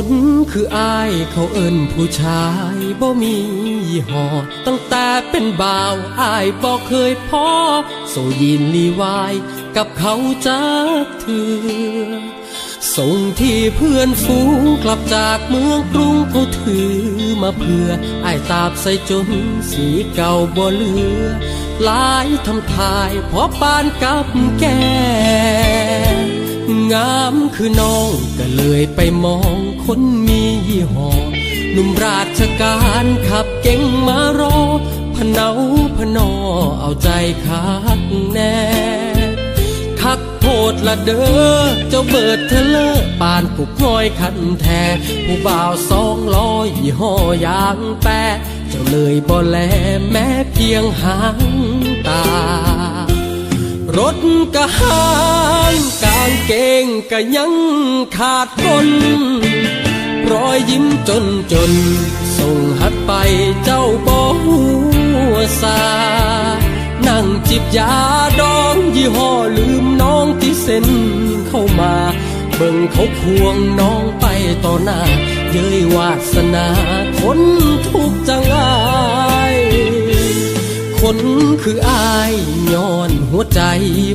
คนคืออายเขาเอิ้นผู้ชายบ่มียี่ห้อตั้งแต่เป็นบ่าวอายบอกเคยพอโซยินลีวายกับเขาจากเถือส่งที่เพื่อนฝูงกลับจากเมืองกรุงเขาถือมาเพื่อไอ้ายตาบใส่จนสีเก่าบ่เหลือหลายทำทายพอปานกับแก งามคือน้องก็เลยไปมองคนมียี่ห้อหนุ่มราชการขับเก่งมารอพเนาพนอเอาใจคักแน่คักโพดละเด้อเจ้าเบิดเธอเลอปานกุกน้อยคันแท้ผู้บ่าวสองร้อยี่ห้อยางแปะเจ้าเลยบ่แลแม้เพียงหางตารถกะหา กางเกงกะยังขาดคนรอยยิ้มจนจน ส่งหัดไปเจ้าบ่หัวซา นั่งจิบยาดองยี่ห้อลืมน้องที่เซ็นเข้ามา เบิ่งเขาควงน้องไปต่อหน้า เย้ยวาสนาคนทุกจังอาย คนคืออายยอ หัวใจ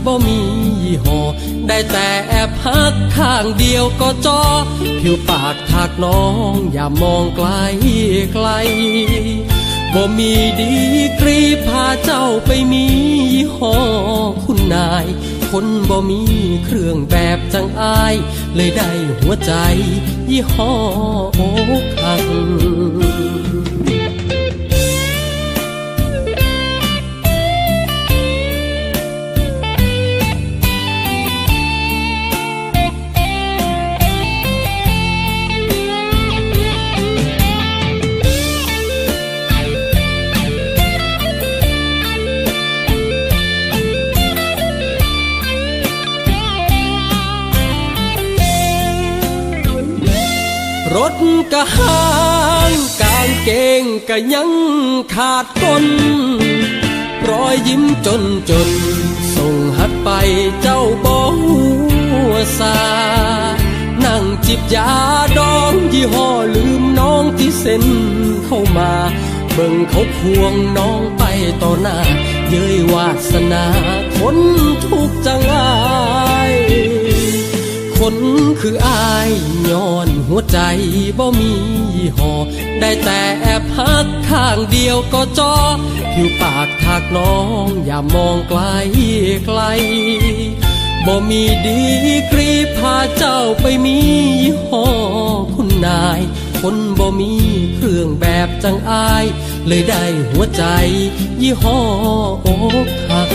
บ่มียี่ห้อได้แต่แอบพักข้างเดียวก็จอผิวปากถากน้องอย่ามองไกลไกลบ่มีดีกรีพาเจ้าไปมียี่ห้อคุณนาย คนบ่มีเครื่องแบบจังอาย เลยได้หัวใจยี่ห้อโอ้คัง รถกะหางกางเกงกะยังขาดก้นรอยยิ้มจนจน ส่งหัดไปเจ้าบ่หัวซา นั่งจิบยาดองยี่ห้อลืมน้องที่เซ็นเข้ามา เบิ่งเขาควงน้องไปต่อหน้า เย้ยวาสนาคนทุกจังอา คนคืออายย้อนหัวใจบ่มียี่ห้อได้แต่แอบพักข้างเดียวก็จอผิวปากถากน้องอย่ามองไกลไกลบ่มีดีกรีพาเจ้าไปมียี่ห้อคุณนายคนบ่มีเครื่องแบบจังอาย เลยได้หัวใจยี่ห้ออกหัก